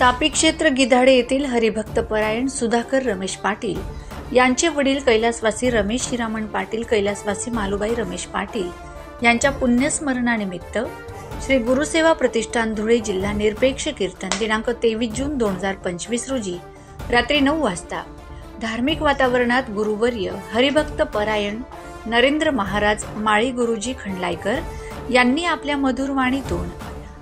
तापी क्षेत्र गिधाडे येथील हरिभक्त परायण सुधाकर रमेश पाटील यांचे वडील कैलासवासी रमेश हिरामण पाटील कैलासवासी मालुबाई रमेश पाटील यांच्या पुण्यस्मरणानिमित्त श्री गुरुसेवा प्रतिष्ठान धुळे जिल्हा निरपेक्ष कीर्तन दिनांक तेवीस जून दोन हजार पंचवीस रोजी रात्री नऊ वाजता धार्मिक वातावरणात गुरुवर्य हरिभक्त परायण नरेंद्र महाराज माळी गुरुजी खंडलायकर यांनी आपल्या मधुरवाणीतून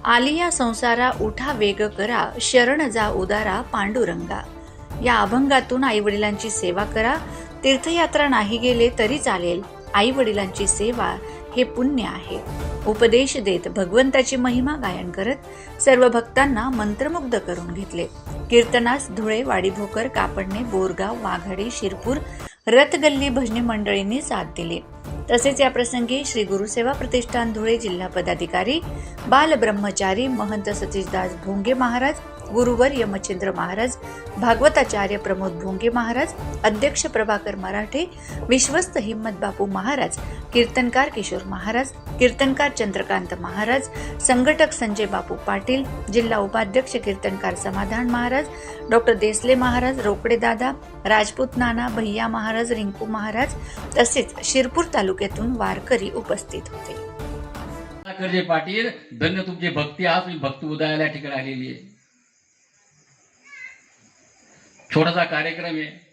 आलिया संसारा उठा वेग करा शरण जा उदारा पांडुरंगा. या अभंगातून आई वडिलांची सेवा करा तीर्थयात्रा नाही गेले तरी चालेल आई वडिलांची सेवा हे पुण्य आहे. उपदेश देत भगवंताची महिमा गायन करत सर्व भक्तांना मंत्रमुग्ध करून घेतले. कीर्तनास धुळे वाडीभोकर कापडणे बोरगाव वाघाडी शिरपूर रथगल्ली भजनी मंडळींनी साथ दिली. तसेच या प्रसंगी श्री गुरुसेवा प्रतिष्ठान धुळे जिल्हा पदाधिकारी बाल ब्रह्मचारी महंत सतीशदास भोंगे महाराज गुरुवर यमचंद्र महाराज भागवताचार्य प्रमोद भोंगे महाराज अध्यक्ष प्रभाकर मराठे विश्वस्त हिम्मत बापू महाराज कीर्तनकार किशोर महाराज कीर्तनकार चंद्रकांत महाराज संघटक संजय बापू पाटील जिल्हा उपाध्यक्ष कीर्तनकार समाधान महाराज डॉक्टर देसले महाराज रोकडे दादा राजपूत नाना भैया महाराज रिंकू महाराज तसेच शिरपूर तालुका तालुक्यातून वारकरी उपस्थित होते. पाटील धन्य तुमची भक्ती आज तुम्ही भक्ती उदयाला या ठिकाणी आलेली आहे. छोटासा कार्यक्रम आहे.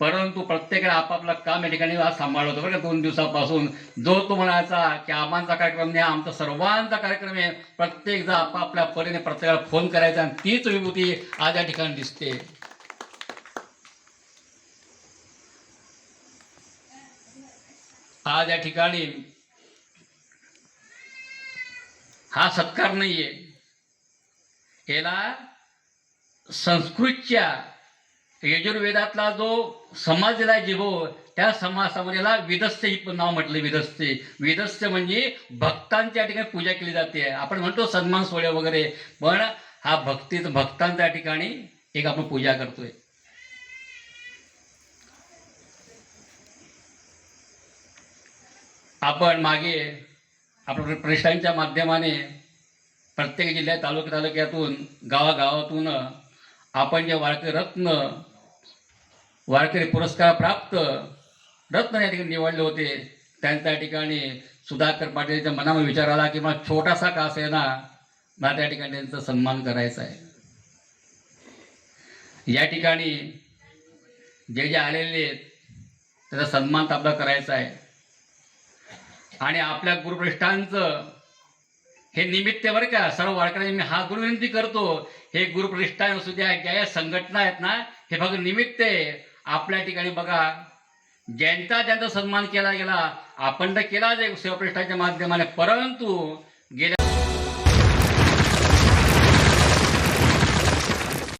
परंतु प्रत्येकाने आपापलं काम या ठिकाणी आज सांभाळलं होतं. बरं का दोन दिवसापासून जो तो म्हणायचा की आमांचा कार्यक्रम नाही आमचा सर्वांचा कार्यक्रम आहे. प्रत्येक जण आपापल्या परीने प्रत्येकाला फोन करायचा आणि तीच विभूती आज या ठिकाणी दिसते. आज या ठिकाणी हा सत्कार नाहीये याला संस्कृतच्या यजुर्वेदातला जो समाज दिला जीवो त्या समाजामध्ये याला विदस्य ही नाव म्हटले विदस्ते विदस्य म्हणजे भक्तांच्या ठिकाणी पूजा केली जाते. आपण म्हणतो सन्मान सोहळे वगैरे पण हा भक्तीच भक्तांच्या ठिकाणी एक आपण पूजा करतोय. आपण मागे आपल्या प्रतिष्ठानच्या माध्यमाने प्रत्येक जिल्ह्यात तालुक्या तालुक्यातून गावागावातून आपण जे वारकरी रत्न वारकरी पुरस्कार प्राप्त रत्न या ठिकाणी निवडले होते त्यांच्या ठिकाणी सुधाकर पाटीलच्या मनामध्ये विचार आला की मला छोटासा का असेना मला त्या ठिकाणी त्यांचा सन्मान करायचा आहे. या ठिकाणी जे जे आलेले आहेत त्याचा सन्मान आपला करायचा आहे. आणि आपल्या गुरुप्रतिष्ठानचं हे निमित्त बरं का सर्व वारकऱ्यांनी मी हा गुरुविनंती करतो हे गुरुप्रतिष्ठान असू द्या ज्या या संघटना आहेत ना हे फक्त निमित्त आहे. आपल्या ठिकाणी बघा ज्यांचा ज्यांचा सन्मान केला गेला आपण तर केलाच आहे सेवाप्रतिष्ठानच्या माध्यमाने परंतु गेल्या